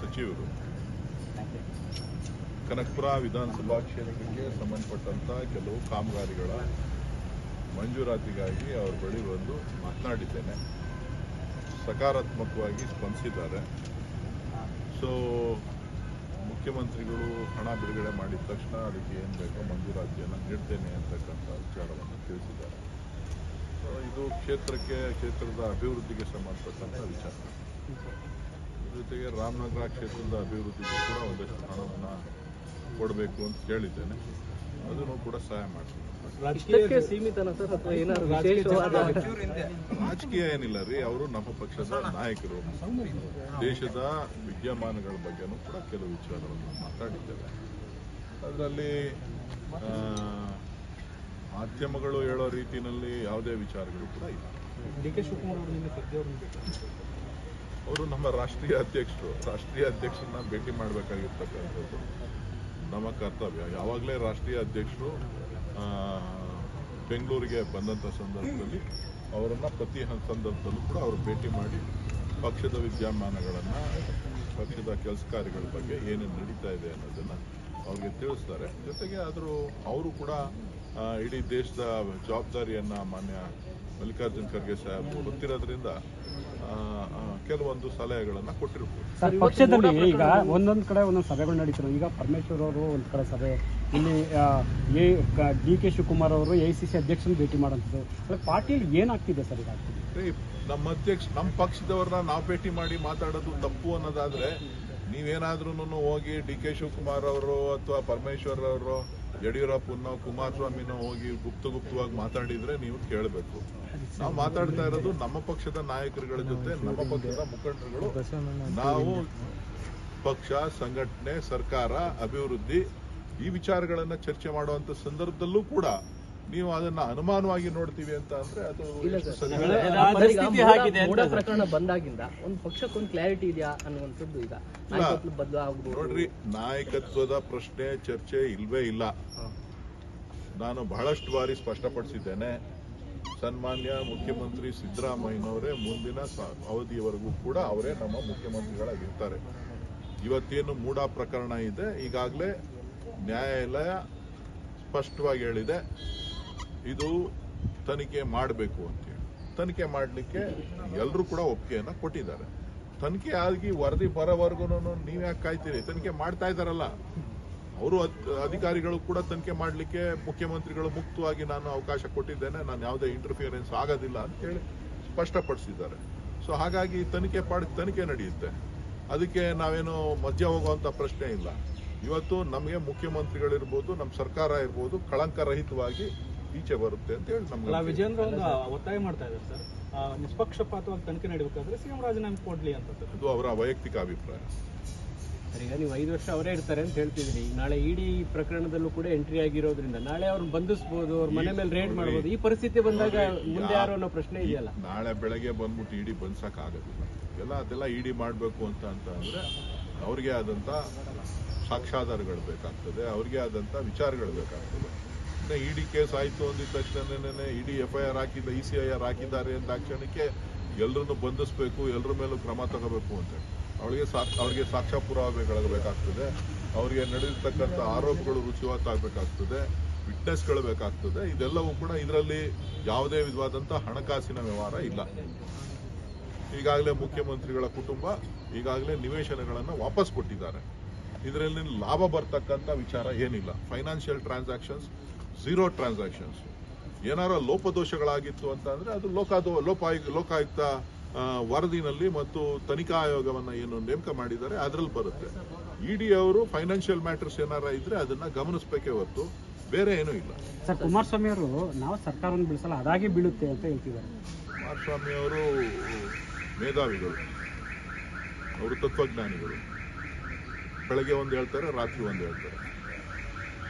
ಸಚಿವರು. ಕನಕಪುರ ವಿಧಾನಸಭಾ ಕ್ಷೇತ್ರಕ್ಕೆ ಸಂಬಂಧಪಟ್ಟಂತ ಕೆಲವು ಕಾಮಗಾರಿಗಳ ಮಂಜೂರಾತಿಗಾಗಿ ಅವ್ರ ಬಳಿ ಬಂದು ಮಾತನಾಡಿದ್ದೇನೆ. ಸಕಾರಾತ್ಮಕವಾಗಿ ಸ್ಪಂದಿಸಿದ್ದಾರೆ. ಸೊ ಮುಖ್ಯಮಂತ್ರಿಗಳು ಹಣ ಬಿಡುಗಡೆ ಮಾಡಿದ ತಕ್ಷಣ ಅದಕ್ಕೆ ಏನು ಬೇಕೋ ಮಂಜೂರಾತಿಯನ್ನು ನೀಡ್ತೇನೆ ಅಂತಕ್ಕಂಥ ವಿಚಾರವನ್ನು ತಿಳಿಸಿದ್ದಾರೆ. ಇದು ಕ್ಷೇತ್ರಕ್ಕೆ ಕ್ಷೇತ್ರದ ಅಭಿವೃದ್ಧಿಗೆ ಸಂಬಂಧಪಟ್ಟಂಥ ವಿಚಾರ. ಜೊತೆಗೆ ರಾಮನಗರ ಕ್ಷೇತ್ರದ ಅಭಿವೃದ್ಧಿಗೂ ಕೂಡ ಒಂದಷ್ಟು ಹಣವನ್ನು ಕೊಡಬೇಕು ಅಂತ ಕೇಳಿದ್ದೇನೆ. ಅದನ್ನು ಕೂಡ ಸಹಾಯ ಮಾಡ್ತೀನಿ. ಇಷ್ಟಕ್ಕೆ ಸೀಮಿತನ ಅಥವಾ ಏನಾದ್ರು ವಿಶೇಷವಾದ ರಾಜಕೀಯ ಏನಿಲ್ಲ ರೀ ಅವರು ನಮ್ಮ ಪಕ್ಷದ ನಾಯಕರು. ದೇಶದ ವಿದ್ಯಮಾನಗಳ ಬಗ್ಗೆನೂ ಕೂಡ ಕೆಲವು ವಿಚಾರವನ್ನು ಮಾತಾಡಿದ್ದೇವೆ ಅದರಲ್ಲಿ ಮಾಧ್ಯಮಗಳು ಹೇಳೋ ರೀತಿಯಲ್ಲಿ ಯಾವುದೇ ವಿಚಾರಗಳು ಕೂಡ ಇಲ್ಲ. ಡಿ ಕೆ ಶಿವಕುಮಾರ್ ಅವರು ನಿನ್ನೆ ಸದ್ಯ ಅವರು ನಮ್ಮ ರಾಷ್ಟ್ರೀಯ ಅಧ್ಯಕ್ಷರು. ರಾಷ್ಟ್ರೀಯ ಅಧ್ಯಕ್ಷರನ್ನ ಭೇಟಿ ಮಾಡಬೇಕಾಗಿರ್ತಕ್ಕಂಥದ್ದು ನಮ್ಮ ಕರ್ತವ್ಯ. ಯಾವಾಗಲೇ ರಾಷ್ಟ್ರೀಯ ಅಧ್ಯಕ್ಷರು ಬೆಂಗಳೂರಿಗೆ ಬಂದಂಥ ಸಂದರ್ಭದಲ್ಲಿ ಅವರನ್ನು ಪ್ರತಿ ಸಂದರ್ಭದಲ್ಲೂ ಕೂಡ ಅವರು ಭೇಟಿ ಮಾಡಿ ಪಕ್ಷದ ವಿದ್ಯಮಾನಗಳನ್ನು, ಪಕ್ಷದ ಕೆಲಸ ಕಾರ್ಯಗಳ ಬಗ್ಗೆ ಏನೇನು ನಡೀತಾ ಇದೆ ಅನ್ನೋದನ್ನು ಅವ್ರಿಗೆ ತಿಳಿಸ್ತಾರೆ. ಜೊತೆಗೆ ಆದರೂ ಅವರು ಕೂಡ ಇಡೀ ದೇಶದ ಜವಾಬ್ದಾರಿಯನ್ನು ಮಾನ್ಯ ಮಲ್ಲಿಕಾರ್ಜುನ್ ಖರ್ಗೆ ಸಾಹೇಬರು ಗೊತ್ತಿರೋದ್ರಿಂದ ಕೆಲವೊಂದು ಸಲಹೆಗಳನ್ನ ಕೊಟ್ಟಿರ್ಬೋದು. ಸರ್ ಪಕ್ಷದಲ್ಲಿ ಈಗ ಒಂದೊಂದು ಕಡೆ ಒಂದೊಂದು ಸಭೆಗಳು ನಡೀತಾರೆ ಈಗ ಪರಮೇಶ್ವರ್ ಅವರು ಒಂದು ಕಡೆ ಸಭೆ ಇಲ್ಲಿ ಆ, ಎ ಡಿ ಕೆ ಶಿವಕುಮಾರ್ ಅವರು ಎ ಸಿ ಸಿ ಅಧ್ಯಕ್ಷರನ್ನ ಭೇಟಿ ಮಾಡೋಂಥದ್ದು ಅಲ್ಲ, ಪಾರ್ಟಿಯಲ್ಲಿ ಏನಾಗ್ತಿದೆ ಸರ್ ಈಗ? ನಮ್ಮ ಅಧ್ಯಕ್ಷ ನಮ್ಮ ಪಕ್ಷದವ್ರನ್ನ ನಾವು ಭೇಟಿ ಮಾಡಿ ಮಾತಾಡೋದು ತಪ್ಪು ಅನ್ನೋದಾದ್ರೆ ನೀವೇನಾದ್ರೂ ಹೋಗಿ ಡಿ ಕೆ ಶಿವಕುಮಾರ್ ಅವರು ಅಥವಾ ಪರಮೇಶ್ವರ್ ಅವರು ಯಡಿಯೂರಪ್ಪನೋ, ಕುಮಾರಸ್ವಾಮಿನ ಹೋಗಿ ಗುಪ್ತ ಗುಪ್ತವಾಗಿ ಮಾತಾಡಿದ್ರೆ ನೀವು ಕೇಳಬೇಕು. ನಾವು ಮಾತಾಡ್ತಾ ಇರೋದು ನಮ್ಮ ಪಕ್ಷದ ನಾಯಕರುಗಳ ಜೊತೆ, ನಮ್ಮ ಪಕ್ಷದ ಮುಖಂಡರುಗಳು. ನಾವು ಪಕ್ಷ, ಸಂಘಟನೆ, ಸರ್ಕಾರ, ಅಭಿವೃದ್ಧಿ ಈ ವಿಚಾರಗಳನ್ನ ಚರ್ಚೆ ಮಾಡುವಂತ ಸಂದರ್ಭದಲ್ಲೂ ಕೂಡ ನೀವು ಅದನ್ನ ಅನುಮಾನವಾಗಿ ನೋಡ್ತೀವಿ ಅಂತ ಅಂದ್ರೆ ಅದು ಸರಿ. ಪರಿಸ್ಥಿತಿ ಆಗಿದೆ ಮೂಡ ಪ್ರಕರಣ ಬಂದಾಗಿಂದ ಒಂದು ಪಕ್ಷಕ್ಕೊಂದು ಕ್ಲಾರಿಟಿ ಇದೆಯಾ ಅನ್ನುವಂಥದ್ದು ಈಗ ನೋಡ್ರಿ ನಾಯಕತ್ವದ ಪ್ರಶ್ನೆ ಚರ್ಚೆ ಇಲ್ವೇ ಇಲ್ಲ. ನಾನು ಬಹಳಷ್ಟು ಬಾರಿ ಸ್ಪಷ್ಟಪಡಿಸಿದ್ದೇನೆ. ಸನ್ಮಾನ್ಯ ಮುಖ್ಯಮಂತ್ರಿ ಸಿದ್ದರಾಮಯ್ಯನವರೇ ಮುಂದಿನ ಅವಧಿಯವರೆಗೂ ಕೂಡ ಅವರೇ ನಮ್ಮ ಮುಖ್ಯಮಂತ್ರಿಗಳಾಗಿರ್ತಾರೆ. ಇವತ್ತೇನು ಮೂಡ ಪ್ರಕರಣ ಇದೆ ಈಗಾಗಲೇ ನ್ಯಾಯಾಲಯ ಸ್ಪಷ್ಟವಾಗಿ ಹೇಳಿದೆ. ಇದು ತನಿಖೆ ಮಾಡಬೇಕು ಅಂತೇಳಿ. ತನಿಖೆ ಮಾಡಲಿಕ್ಕೆ ಎಲ್ಲರೂ ಕೂಡ ಒಪ್ಪಿಗೆಯನ್ನು ಕೊಟ್ಟಿದ್ದಾರೆ. ತನಿಖೆ ಆಗಿ ವರದಿ ಬರೋವರೆಗೂ ನೀವ್ಯಾಕೆ ಕಾಯ್ತೀರಿ? ತನಿಖೆ ಮಾಡ್ತಾ ಇದ್ದಾರಲ್ಲ. ಅವರು ಅಧಿಕಾರಿಗಳು ಕೂಡ ತನಿಖೆ ಮಾಡಲಿಕ್ಕೆ ಮುಖ್ಯಮಂತ್ರಿಗಳು ಮುಕ್ತವಾಗಿ ನಾನು ಅವಕಾಶ ಕೊಟ್ಟಿದ್ದೇನೆ. ನಾನು ಯಾವುದೇ ಇಂಟರ್ಫಿಯರೆನ್ಸ್ ಆಗೋದಿಲ್ಲ ಅಂತೇಳಿ ಸ್ಪಷ್ಟಪಡಿಸಿದ್ದಾರೆ. ಸೊ ಹಾಗಾಗಿ ತನಿಖೆ ಪಾಡ್, ತನಿಖೆ ನಡೆಯುತ್ತೆ. ಅದಕ್ಕೆ ನಾವೇನು ಮಧ್ಯ ಹೋಗುವಂಥ ಪ್ರಶ್ನೆ ಇಲ್ಲ. ಇವತ್ತು ನಮಗೆ ಮುಖ್ಯಮಂತ್ರಿಗಳಿರ್ಬೋದು ನಮ್ಮ ಸರ್ಕಾರ ಇರ್ಬೋದು ಕಳಂಕರಹಿತವಾಗಿ ಈಚೆ ಬರುತ್ತೆ ಅಂತ ಹೇಳಿ ನಮ್ಗೆ ವಿಜೇಂದ್ರ ಒಂದು ಒತ್ತಾಯ ಮಾಡ್ತಾ ಇದ್ದಾರೆ ಸರ್. ಆ, ನಿಷ್ಪಕ್ಷಪಾತವಾಗಿ ತನಿಖೆ ನಡೀಬೇಕಾದ್ರೆ ಸಿಎಂ ರಾಜೀನಾಮೆ ಕೊಡ್ಲಿ ಅಂತ ಅದು ಅವರ ವೈಯಕ್ತಿಕ ಅಭಿಪ್ರಾಯ. ಸರ್, ಈಗ ನೀವು ಐದು ವರ್ಷ ಅವರೇ ಇರ್ತಾರೆ ಅಂತ ಹೇಳ್ತಿದ್ರಿ ನಾಳೆ ಇಡಿ ಪ್ರಕರಣದಲ್ಲೂ ಕೂಡ ಎಂಟ್ರಿ ಆಗಿರೋದ್ರಿಂದ ನಾಳೆ ಅವ್ರನ್ನ ಬಂಧಿಸಬಹುದು ಅವ್ರ ಮನೆ ಮೇಲೆ ರೇಡ್ ಮಾಡಬಹುದು ಈ ಪರಿಸ್ಥಿತಿ ಬಂದಾಗ ಮುಂದೆ ಯಾರು ಅನ್ನೋ ಪ್ರಶ್ನೆ ಇದೆಯಲ್ಲ? ನಾಳೆ ಬೆಳಗ್ಗೆ ಬಂದ್ಬಿಟ್ಟು ಇಡಿ ಬಂದ್ಸಕ್ ಆಗೋದಿಲ್ಲ ಎಲ್ಲ ಅದೆಲ್ಲ ಇಡಿ ಮಾಡಬೇಕು ಅಂತ ಅಂತ ಅಂದ್ರೆ ಅವ್ರಿಗೆ ಆದಂತ ಸಾಕ್ಷ್ಯಾಧಾರಗಳು ಬೇಕಾಗ್ತದೆ ಅವ್ರಿಗೆ ಆದಂತ ವಿಚಾರಗಳು ಬೇಕಾಗ್ತದೆ. ಇಡಿ ಕೇಸ್ ಆಯ್ತು ಅಂದಿದ ತಕ್ಷಣನೇ ಇಡಿ ಎಫ್ ಐ ಆರ್ ಹಾಕಿದ್ದ, ಇ ಸಿ ಐ ಆರ್ ಹಾಕಿದ್ದಾರೆ ಅಂತ ಕ್ಷಣಕ್ಕೆ ಎಲ್ಲರನ್ನು ಬಂಧಿಸಬೇಕು ಎಲ್ಲರ ಮೇಲೂ ಕ್ರಮ ತಗೋಬೇಕು ಅಂತ ಅವಳಿಗೆ ಸಾ ಅವ್ರಿಗೆ ಸಾಕ್ಷ್ಯ ಪುರಾವೆಗಳಾಗಬೇಕಾಗ್ತದೆ ಅವರಿಗೆ ನಡೆದಿರ್ತಕ್ಕಂಥ ಆರೋಪಗಳು ರುಚಿವಾತಾಗಬೇಕಾಗ್ತದೆ ವಿಟ್ನೆಸ್ಗಳು ಬೇಕಾಗ್ತದೆ, ಇದೆಲ್ಲವೂ ಕೂಡ ಇದರಲ್ಲಿ ಯಾವುದೇ ವಿಧವಾದಂಥ ಹಣಕಾಸಿನ ವ್ಯವಹಾರ ಇಲ್ಲ. ಈಗಾಗಲೇ ಮುಖ್ಯಮಂತ್ರಿಗಳ ಕುಟುಂಬ ಈಗಾಗಲೇ ನಿವೇಶನಗಳನ್ನು ವಾಪಸ್ ಕೊಟ್ಟಿದ್ದಾರೆ. ಇದರಲ್ಲಿ ಲಾಭ ಬರ್ತಕ್ಕಂಥ ವಿಚಾರ ಏನಿಲ್ಲ. ಫೈನಾನ್ಷಿಯಲ್ ಟ್ರಾನ್ಸಾಕ್ಷನ್ಸ್ ಝೀರೋ ಟ್ರಾನ್ಸಾಕ್ಷನ್ಸ್ ಏನಾರ ಲೋಪದೋಷಗಳಾಗಿತ್ತು ಅಂತ ಅಂದ್ರೆ ಅದು ಲೋಕಾದೋ ಲೋಪ ಲೋಕಾಯುಕ್ತ ವರದಿನಲ್ಲಿ ಮತ್ತು ತನಿಖಾ ಆಯೋಗವನ್ನ ಏನು ನೇಮಕ ಮಾಡಿದ್ದಾರೆ ಅದರಲ್ಲಿ ಬರುತ್ತೆ. ಇಡಿ ಅವರು ಫೈನಾನ್ಷಿಯಲ್ ಮ್ಯಾಟರ್ಸ್ ಏನಾರ ಇದ್ರೆ ಅದನ್ನ ಗಮನಿಸಬೇಕೇ ಹೊರತು ಬೇರೆ ಏನೂ ಇಲ್ಲ. ಸರ್ ಕುಮಾರಸ್ವಾಮಿ ಅವರು ನಾವು ಸರ್ಕಾರವನ್ನು ಬಿಡಿಸಲ್ಲ ಅದಾಗಿ ಬೀಳುತ್ತೆ ಅಂತ ಹೇಳ್ತಿದ್ದಾರೆ. ಕುಮಾರಸ್ವಾಮಿ ಅವರು ಮೇಧಾವಿಗಳು ಅವರು ತತ್ವಜ್ಞಾನಿಗಳು. ಬೆಳಗ್ಗೆ ಒಂದು ಹೇಳ್ತಾರೆ ರಾತ್ರಿ ಒಂದು ಹೇಳ್ತಾರೆ.